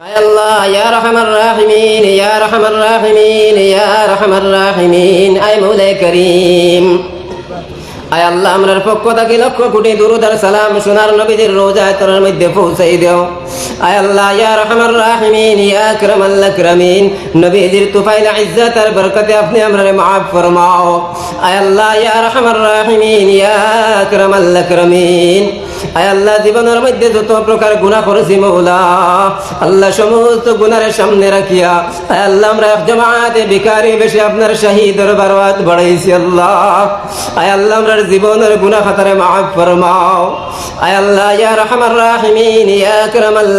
আল্লাহ, ইয়া রহমান রাহিমিন, ইয়া রহমান রাহিমিন, ইয়া রহমান রাহিমিন, আয় মৌলাই করিম। আয় আল্লাহ, আমরার পক্ষ থাকি লক্ষ কোটি দুরুদার সালাম সোনার নবীদের রোজা তোর মধ্যে পৌঁছাই দেও। আয় আল্লাহ, ইয়া রহমান রাহিমিন, ইয়া আকরাম আল্লাহ আকরামিন নবীদের তুফাইল আপনি আমরারে মাফ ফরমাও। আয় আল্লাহ, ইয়া রহমান রাহিমিন, ইয়া আকরাম আল্লাহ আল্লাহ, জীবনের মধ্যে যত প্রকার গুনাহ করেছি আল্লাহ সমস্ত গুনার সামনে রাখিয়া, আয় আল্লাহ, আমরা জমাতে বেশি আপনার বাড়াইছি আল্লাহ। আয় আল্লাহ, আমরা জীবনের গুনাহ খাতারে মাফ ফরমাও। আয় আল্লাহ, ইয়া রহমান রাহিমিন, ইয়া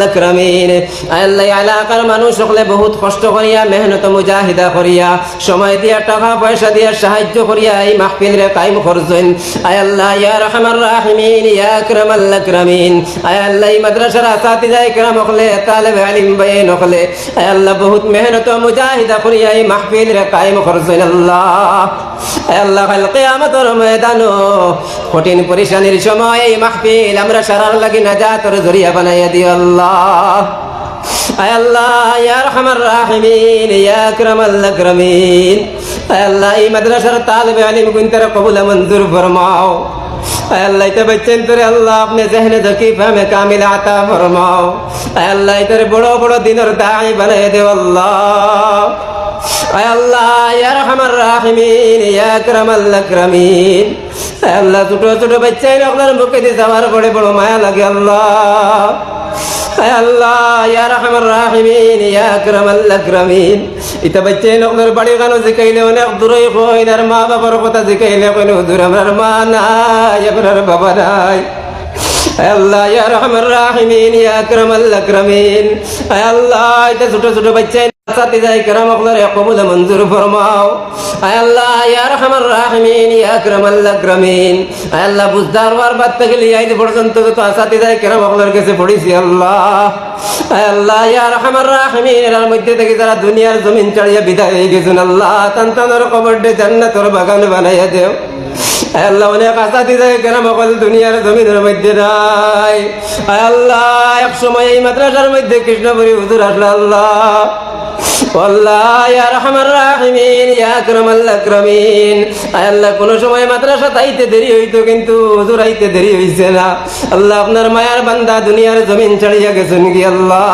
আকরামিন। আয় আল্লাহ এলাকার মানুষ সকলে বহুত কষ্ট করিয়া, মেহনত মুজাহিদা করিয়া, সময় দিয়া, টাকা পয়সা দিয়া, সাহায্য করিয়া এই মাহফিল রে কায়েম করছেন। আয় আল্লাহ, ইয়া রহমান রাহিমিন, ইয়া আকরাম আল্লাহ বহুত কায়েম আল্লাহ। কঠিন পরিশানির সময় এই মাহফিল আমরা সারার লাগি নাজাতর জরিয়া বানাইয়া দিও আল্লাহ। আল্লাহ এই কবুল মঞ্জুর ফরমাও। আল্লাহ ইতে বচ্চেন তোরে আল্লাহ, আপনি জহনে ধকি ফামে কামিল আতা ফরমাও। আল্লাহ ইতরে বড় বড় দিনের দাই বানাই দেও আল্লাহ। আল্লাহ, ইয়া রহমান রাহিমিন, ইয়া আকরাম আল্লাহ আকরামিন আল্লাহ, ছোট ছোট বাচ্চাই আপনার মুখে দিয়ে যাওয়ার বড় বড় মায়া লাগে আল্লাহ। আল্লাহ, ইয়া রহমান রাহিমিন, ইয়া আকরাম আল্লাহ আকরামিন। ইতা বাচ্চাই আপনার বাড়ি গানো জিকাইলে অনেক দূরই কইন আর মা বাবার কথা জিকাইলে কইন, হুজুর আমার মা নাই আপনার বাবা নাই। আল্লাহ, ইয়া রহমান রাহিমিন, ইয়া আকরাম আল্লাহ আকরামিন আল্লাহ এটা ছোট ছোট বাচ্চা সাথে যাই কেরাম আপনার কবুল মঞ্জুর ফরমাও। আয় আল্লাহ, ইয়া রহমান রাহিমিন, ইয়া আকরাম আকরামিন। আয় আল্লাহ, বুঝদার কাছে পড়েছি আল্লাহ। আয় আল্লাহ, ইয়া রহমান রাহিমিন যারা দুনিয়ার জমিন চাড়িয়া বিদায় হয়ে গেছেন আল্লাহ তান্তানোর কবর ডে জান্নাতর বাগান বানাইয়া দেও। আল্লাহ, অনেক আশা দিতে কেন সকল দুনিয়ার জমিনের মধ্যে নাই। আল্লাহ, এক সময় এই মাদ্রাসার মধ্যে কৃষ্ণপুরী হুজুর আসলো আল্লাহ। আল্লাহ ইয়া আল্লাহ আকরামিন। আয় আল্লাহ, কোন সময় মাদ্রাসা তাইতে দেরি হইতো কিন্তু হুজুর আইতে দেরি হইছে না। আল্লাহ আপনার মায়ার বান্দা দুনিয়ার জমিন ছাড়িয়া গেছেন কি আল্লাহ?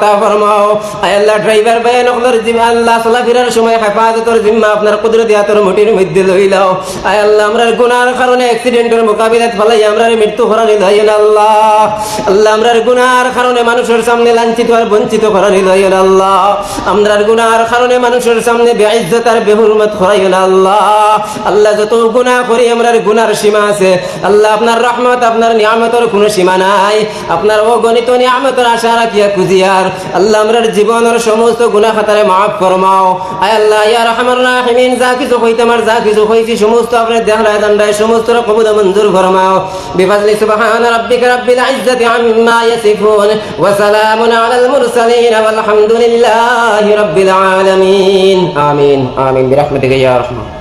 ফরমাও, আয় আল্লাহ ড্রাইভার ভাই হকলার জিম্মা, আল্লাহ সময় জিম্মা, আপনার কুদরতি মুটির মধ্যে আয় আল্লাহ গুনার কারণে অ্যাক্সিডেন্টের মোকাবিলাত ফলাই আমরা মৃত্যু করানি লইল আল্লাহ। আল্লাহ আমরা গুনার কারণে মানুষের সামনে লাঞ্ছিত আর বঞ্চিত করানি লইল আল্লাহ। আমরা গুনার কারণে মানুষের সামনে বেইজ্জত আর বেহুরমত করাইল আল্লাহ। আল্লাহ, যত গুনাহ করি আমরা গুনার সীমা আছে। আল্লাহ, আপনার রহমত, আপনার নিয়ামতের কোনো সীমা নাই। আপনার অগণিত নিয়ামতের আশা রাখিয়া খুঁজিয়ার আল্লাহ আমরার জীবনের সমস্ত গুনাহ খাতারে মাফ ফরমাও। আয় আল্লাহ, ইয়া রহমান, যা কিছু হইতে আমার, যা কিছু হয়েছি সমস্ত আপনার দণ্ডায় সমস্ত কবুল মঞ্জুর ফরমাও। বিফাজলি সুবহান রাব্বিকা রাব্বিল ইজ্জাতি আম্মা ইয়াসিফুন, ওয়া সালামুন আলাল মুরসালিন, ওয়াল হামদুলিল্লাহি রাব্বিল আলামিন। আমিন আমিন, বিরহমাতিকা ইয়া রহমান।